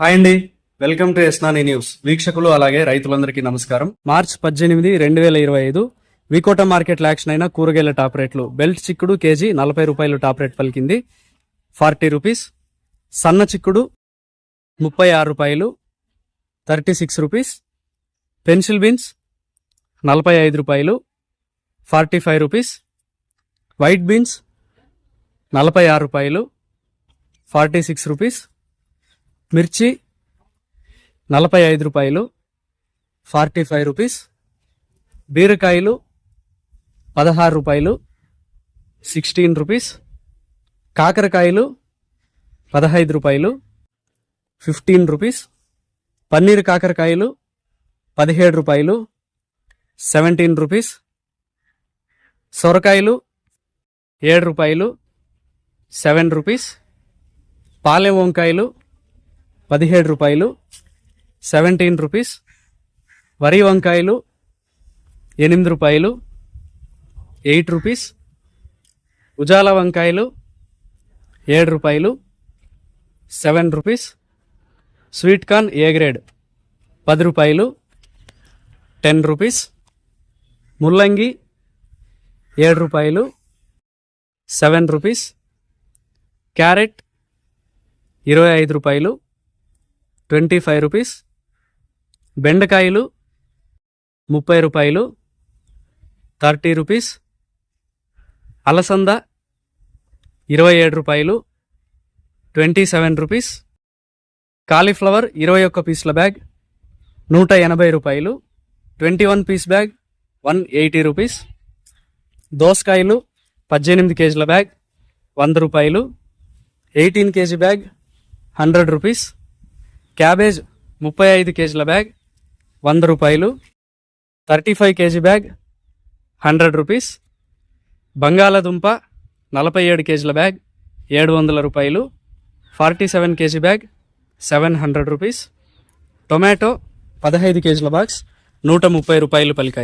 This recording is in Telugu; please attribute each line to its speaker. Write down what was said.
Speaker 1: హాయ్ అండి. వెల్కమ్ టు ఎస్నాని న్యూస్. వీక్షకులు అలాగే రైతులందరికీ నమస్కారం. మార్చ్ పద్దెనిమిది రెండు వేల ఇరవై ఐదు వికోట మార్కెట్ యాక్షన్ అయిన కూరగాయల టాప్ రేట్లు. బెల్ట్ చిక్కుడు కేజీ నలభై రూపాయలు టాప్ రేట్ పలికింది. Forty rupees. సన్న చిక్కుడు ముప్పై ఆరు రూపాయలు. Thirty six rupees. Pencil beans నలభై ఐదు రూపాయలు. Forty five rupees. White beans నలభై ఆరు రూపాయలు. Forty six rupees. మిర్చి నలభై ఐదు రూపాయలు ఫార్టీ ఫైవ్ రూపీస్. బీరకాయలు పదహారు రూపాయలు సిక్స్టీన్ రూపీస్. కాకరకాయలు పదహైదు రూపాయలు ఫిఫ్టీన్ రూపీస్. పన్నీర్ కాకరకాయలు పదిహేడు రూపాయలు సెవెంటీన్ రూపీస్. సొరకాయలు ఏడు రూపాయలు సెవెన్ రూపీస్. పాలెం వంకాయలు పదిహేడు రూపాయలు సెవెంటీన్ రూపీస్ వరి వంకాయలు ఎనిమిది రూపాయలు ఎయిట్ రూపీస్ ఉజాల వంకాయలు ఏడు రూపాయలు seven rupees sweet corn A grade పది రూపాయలు టెన్ రూపీస్ ముల్లంగి ఏడు రూపాయలు సెవెన్ రూపీస్ క్యారెట్ ఇరవై ఐదు రూపాయలు ట్వంటీ ఫైవ్ రూపీస్. బెండకాయలు ముప్పై రూపాయలు. Thirty rupees. అలసంద ఇరవై ఏడు రూపాయలు. Twenty seven rupees. కాలీఫ్లవర్ ఇరవై ఒక్క పీస్ల బ్యాగ్ నూట ఎనభై రూపాయలు. Twenty one piece bag one eighty rupees. దోసకాయలు పద్దెనిమిది కేజీల బ్యాగ్ వంద రూపాయలు. Eighteen KG bag hundred rupees. Cabbage ముప్పై ఐదు కేజీల బ్యాగ్ వంద రూపాయలు thirty five KG bag hundred rupees బంగాళదుంప నలభై ఏడు కేజీల బ్యాగ్ ఏడు వందల రూపాయలు forty seven KG bag seven hundred rupees tomato పదహైదు కేజీల బాక్స్ నూట ముప్పై రూపాయలు పలికాయి.